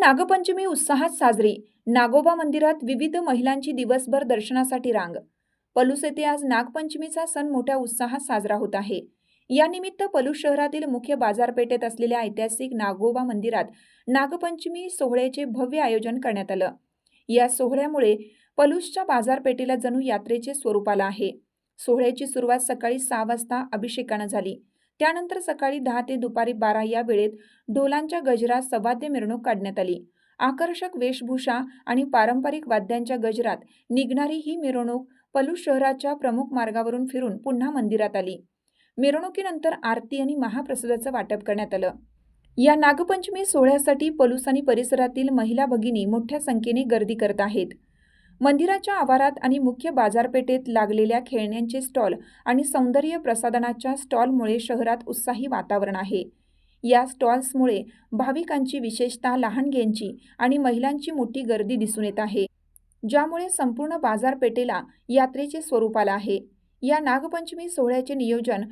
नागपंचमी उत्साहात साजरी. नागोबा मंदिरात विविध महिलांची दिवसभर दर्शनासाठी रांग. पलूस येथे आज नागपंचमीचा सण मोठ्या उत्साहात साजरा होत आहे. यानिमित्त पलूस शहरातील मुख्य बाजारपेठेत असलेल्या ऐतिहासिक नागोबा मंदिरात नागपंचमी सोहळ्याचे भव्य आयोजन करण्यात आलं. या सोहळ्यामुळे पलूसच्या बाजारपेठेला जणू यात्रेचे स्वरूप आलं आहे. सोहळ्याची सुरुवात सकाळी सहा वाजता अभिषेकानं झाली. त्यानंतर सकाळी दहा ते दुपारी बारा या वेळेत ढोलांच्या गजरात सवाद्य मिरवणूक काढण्यात आली. आकर्षक वेशभूषा आणि पारंपरिक वाद्यांच्या गजरात निघणारी ही मिरवणूक पलू शहराच्या प्रमुख मार्गावरून फिरून पुन्हा मंदिरात आली. मिरवणुकीनंतर आरती आणि महाप्रसादाचं वाटप करण्यात आलं. या नागपंचमी सोहळ्यासाठी पलूस आणि परिसरातील महिला भगिनी मोठ्या संख्येने गर्दी करत आहेत. मंदिराच्या आवारात आणि मुख्य बाजारपेठेत लागलेल्या खेळण्यांचे स्टॉल आणि सौंदर्य प्रसाधनाच्या स्टॉलमुळे शहरात उत्साही वातावरण आहे. या स्टॉल्समुळे भाविकांची विशेषतः लहानग्यांची आणि महिलांची मोठी गर्दी दिसून येत आहे ज्यामुळे संपूर्ण बाजारपेठेला यात्रेचे स्वरूप आलं आहे. या नागपंचमी सोहळ्याचे नियोजन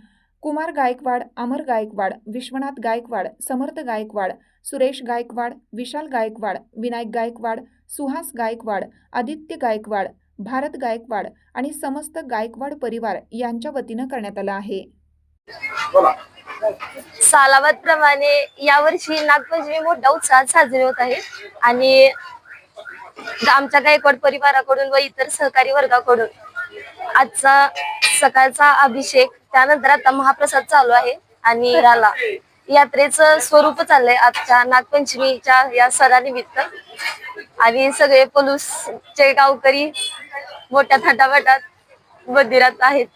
कुमार गायकवाड अमर गायकवाड विश्वनाथ गायकवाड समर्थ गायकवाड सुरेश गायकवाड विशाल गायकवाड विनायक गायकवाड सुहास गायकवाड आदित्य गायकवाड भारत गायकवाड आणि समस्त गायकवाड परिवार यांच्या वतीनं करण्यात आलं आहे. सालाबाद प्रमाणे यावर्षी नागपंचमी मोठ्या उत्साहात साजरी होत आहे आणि आमच्या गायकवाड परिवाराकडून व इतर सहकारी वर्गाकडून आजचा सकाळचा अभिषेक त्यानंतर आता महाप्रसाद चालू आहे आणि राला यात्रेचं स्वरूप चाललंय आजच्या नागपंचमीच्या या सणानिमित्त. आणि सगळे पलूसचे गावकरी मोठ्या थाटामाटात मंदिरात आहेत.